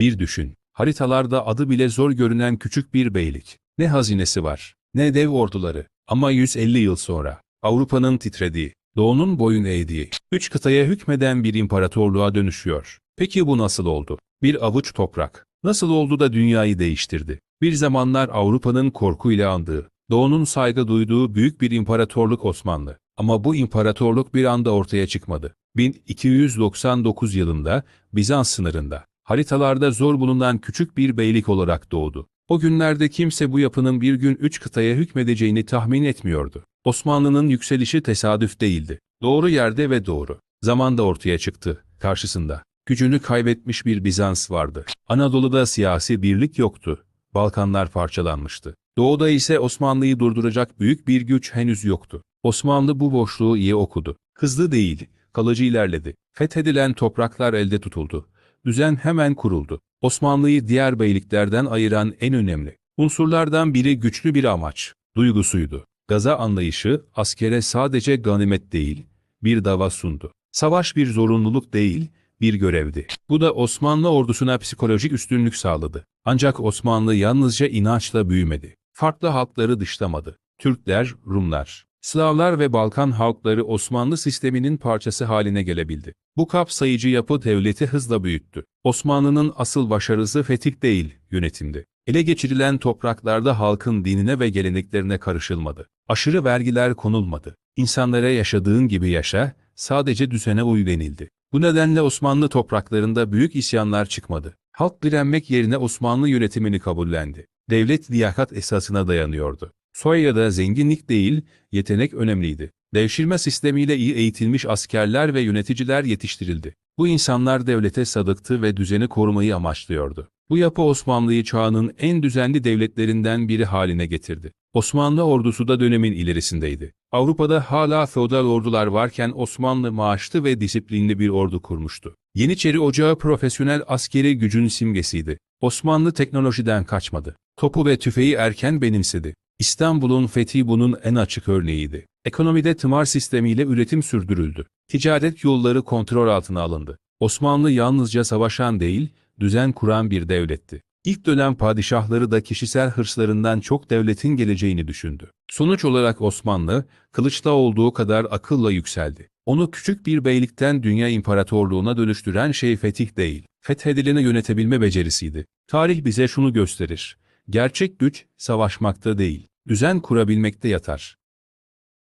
Bir düşün. Haritalarda adı bile zor görünen küçük bir beylik. Ne hazinesi var, ne dev orduları. Ama 150 yıl sonra, Avrupa'nın titrediği, doğunun boyun eğdiği, üç kıtaya hükmeden bir imparatorluğa dönüşüyor. Peki bu nasıl oldu? Bir avuç toprak. Nasıl oldu da dünyayı değiştirdi? Bir zamanlar Avrupa'nın korkuyla andığı, doğunun saygı duyduğu büyük bir imparatorluk Osmanlı. Ama bu imparatorluk bir anda ortaya çıkmadı. 1299 yılında Bizans sınırında, haritalarda zor bulunan küçük bir beylik olarak doğdu. O günlerde kimse bu yapının bir gün üç kıtaya hükmedeceğini tahmin etmiyordu. Osmanlı'nın yükselişi tesadüf değildi. Doğru yerde ve doğru zamanda ortaya çıktı. Karşısında gücünü kaybetmiş bir Bizans vardı. Anadolu'da siyasi birlik yoktu. Balkanlar parçalanmıştı. Doğuda ise Osmanlı'yı durduracak büyük bir güç henüz yoktu. Osmanlı bu boşluğu iyi okudu. Hızlı değil, kalıcı ilerledi. Fethedilen topraklar elde tutuldu. Düzen hemen kuruldu. Osmanlı'yı diğer beyliklerden ayıran en önemli unsurlardan biri güçlü bir amaç, duygusuydu. Gaza anlayışı, askere sadece ganimet değil, bir dava sundu. Savaş bir zorunluluk değil, bir görevdi. Bu da Osmanlı ordusuna psikolojik üstünlük sağladı. Ancak Osmanlı yalnızca inançla büyümedi. Farklı halkları dışlamadı. Türkler, Rumlar, Slavlar ve Balkan halkları Osmanlı sisteminin parçası haline gelebildi. Bu kapsayıcı yapı devleti hızla büyüttü. Osmanlı'nın asıl başarısı fetih değil, yönetimdi. Ele geçirilen topraklarda halkın dinine ve geleneklerine karışılmadı. Aşırı vergiler konulmadı. İnsanlara yaşadığın gibi yaşa, sadece düzene uy denildi. Bu nedenle Osmanlı topraklarında büyük isyanlar çıkmadı. Halk direnmek yerine Osmanlı yönetimini kabullendi. Devlet liyakat esasına dayanıyordu. Soy da zenginlik değil, yetenek önemliydi. Devşirme sistemiyle iyi eğitilmiş askerler ve yöneticiler yetiştirildi. Bu insanlar devlete sadıktı ve düzeni korumayı amaçlıyordu. Bu yapı Osmanlı'yı çağının en düzenli devletlerinden biri haline getirdi. Osmanlı ordusu da dönemin ilerisindeydi. Avrupa'da hala feodal ordular varken Osmanlı maaşlı ve disiplinli bir ordu kurmuştu. Yeniçeri Ocağı profesyonel askeri gücün simgesiydi. Osmanlı teknolojiden kaçmadı. Topu ve tüfeği erken benimsedi. İstanbul'un fethi bunun en açık örneğiydi. Ekonomide tımar sistemiyle üretim sürdürüldü. Ticaret yolları kontrol altına alındı. Osmanlı yalnızca savaşan değil, düzen kuran bir devletti. İlk dönem padişahları da kişisel hırslarından çok devletin geleceğini düşündü. Sonuç olarak Osmanlı, kılıçla olduğu kadar akılla yükseldi. Onu küçük bir beylikten dünya imparatorluğuna dönüştüren şey fetih değil, fethedileni yönetebilme becerisiydi. Tarih bize şunu gösterir. Gerçek güç, savaşmakta değil, düzen kurabilmekte yatar.